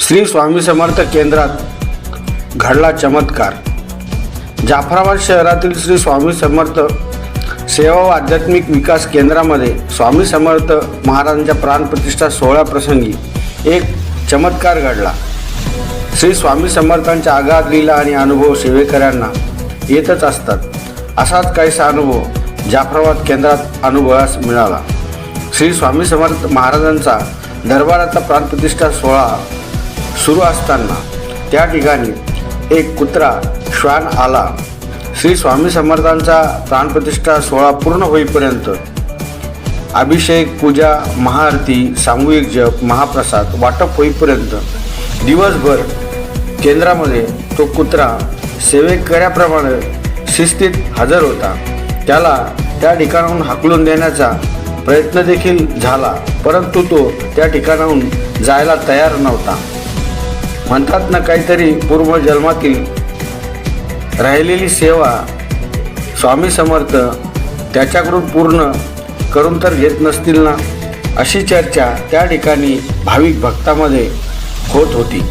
श्री स्वामी समर्थ केंद्रात घडला चमत्कार. जाफराबाद शहरातील श्री स्वामी समर्थ सेवा व आध्यात्मिक विकास केंद्रामध्ये स्वामी समर्थ महाराजांच्या प्राणप्रतिष्ठा सोहळ्याप्रसंगी एक चमत्कार घडला. श्री स्वामी समर्थांच्या आघात लीला आणि अनुभव सेवेकऱ्यांना येतच असतात. असाच काहीसा अनुभव जाफराबाद केंद्रात अनुभवास मिळाला. श्री स्वामी समर्थ महाराजांचा दरबाराचा प्राणप्रतिष्ठा सोहळा सुरू असताना त्या ठिकाणी एक कुत्रा श्वान आला. श्री स्वामी समर्थांचा प्राणप्रतिष्ठा सोहळा पूर्ण होईपर्यंत अभिषेक पूजा महाआरती सामूहिक जप महाप्रसाद वाटप होईपर्यंत दिवसभर केंद्रामध्ये तो कुत्रा सेवेकऱ्याप्रमाणे शिस्तीत हजर होता. त्याला त्या ठिकाणाहून हाकलून देण्याचा प्रयत्न देखील झाला परंतु तो त्या ठिकाणाहून जायला तयार नव्हता. म्हणतात ना काहीतरी पूर्वजन्मातील राहिलेली सेवा स्वामी समर्थ त्याच्याकडून पूर्ण करून तर घेत नसतील ना? अशी चर्चा त्या ठिकाणी भाविक भक्तामध्ये होत होती.